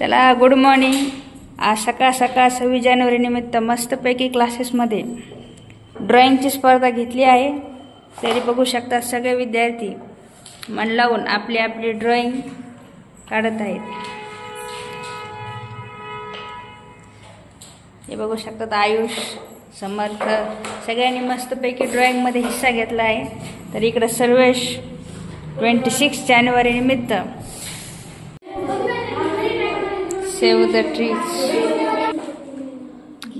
चला good morning आज सकाळ सकाळ सव्वीस जानेवारीनिमित्त मस्तपैकी क्लासेसमध्ये ड्रॉइंगची स्पर्धा घेतली आहे. तरी बघू शकतात सगळे विद्यार्थी मन लावून आपली आपली ड्रॉइंग काढत आहेत. हे बघू शकतात आयुष समर्थ सगळ्यांनी मस्तपैकी ड्रॉइंगमध्ये हिस्सा घेतला आहे. तर इकडं सर्वेश ट्वेंटी सिक्स जानेवारीनिमित्त सेव द ट्रीज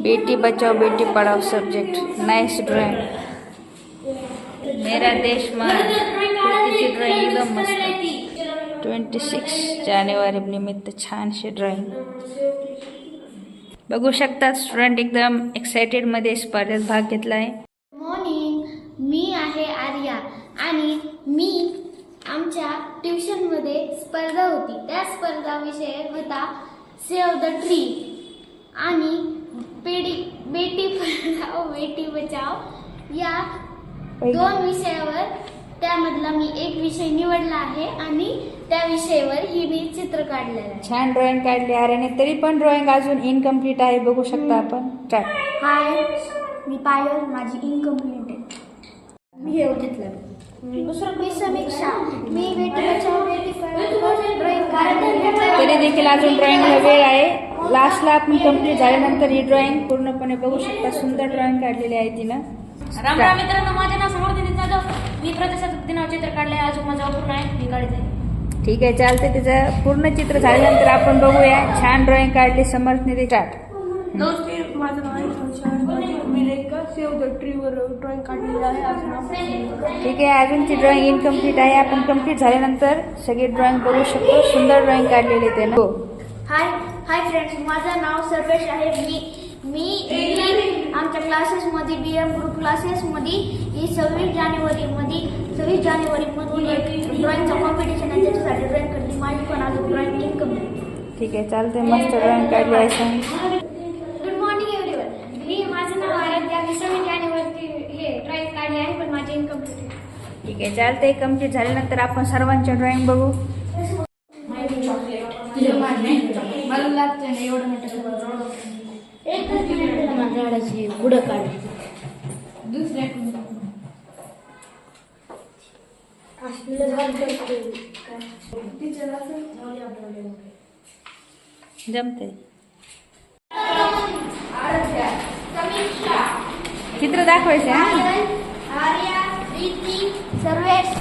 बेटी बचाओ बेटी पढ़ाओ सब्जेक्ट नाइस ड्राइंग मेरा देश मा ड्रॉइंग एकदम मस्त ट्वेंटी सिक्स जानेवारी निमित्त छानशी ड्रॉइंग बघू शकता स्टुडंट एकदम एक्सायटेडमध्ये स्पर्धेत भाग घेतला आहे. मॉर्निंग मी आहे आर्या आणि मी आमच्या ट्युशनमध्ये स्पर्धा होती. त्या स्पर्धा विषय होता सेव्ह द ट्री आणि पेडी बेटी पढाओ बेटी बचाओ या दोन विषयावर त्यामधला मी एक विषय निवडला आहे आणि त्या विषयावर ही मी चित्र काढलेलं आहे. छान ड्रॉइंग काढली आणि तरी पण ड्रॉइंग अजून इनकम्प्लीट आहे बघू शकता आपण. हाय मी पायल माझी इनकम्प्लीट आहे. मी हे घेतलं दुसरं मी समीक्षा. मी बेटी बचाओ बेटी पढाओ ड्रॉइंग काढत देखील अजून ड्रॉइंगला वेळ आहे. लास्टला आपण कंप्लीट झाल्यानंतर ही ड्रॉइंग पूर्णपणे बघू शकता. सुंदर ड्रॉइंग काढलेली आहे तिनं. राम राम मित्रांनो माझे नाव समर्थ जाधव मी प्रजासत्ताक दिनावर चित्र काढले अजून माझा अपूर्ण आहे. मी काढत. आहे ठीक आहे चालते तिचं पूर्ण चित्र झाल्यानंतर आपण बघूया. छान ड्रॉइंग काढली समर्थने स्टार्ट नमस्ते माझं नाव आहे मी रेखा सेव द ट्रीवर ड्रॉइंग काढलेली आहे आज ठीक आहे अजूनची ड्रॉइंग इनकम्प्लीट आहे आपण कंप्लीट झाल्यानंतर सगळी ड्रॉइंग बघू शकतो सुंदर ड्रॉइंग काढलेली त्यानं हो। हाय हाय फ्रेंड्स माझं नाव सर्वेश आहे. मी मी आमच्या क्लासेसमध्ये बी एम ग्रुप क्लासेसमध्ये ही सव्वीस जानेवारीमध्ये सव्वीस जानेवारीमधून एक ड्रॉइंगचं कॉम्पिटिशन आहे त्याच्यासाठी ड्रॉइंग करते माझी पण अजून ड्रॉइंग इनकम्प्लीट ठीक आहे चालते मस्त ड्रॉइंग काढली आहे सांग गुड मॉर्निंग एव्हरीवन मी माझं नाव आराध्या मी सव्वीस जानेवारी हे ड्रॉइंग काढली आहे पण माझी इनकम्प्लीट आहे ठीक आहे चालते कंप्लीट झाल्यानंतर आपण सर्वांच्या ड्रॉइंग बघू. मला लागतं ना एवढं मोठं एकच मिनिट झाडाची पुढं काढ. दुसऱ्या टीचर असं? जमते चित्र दाखवायचे हा? आर्या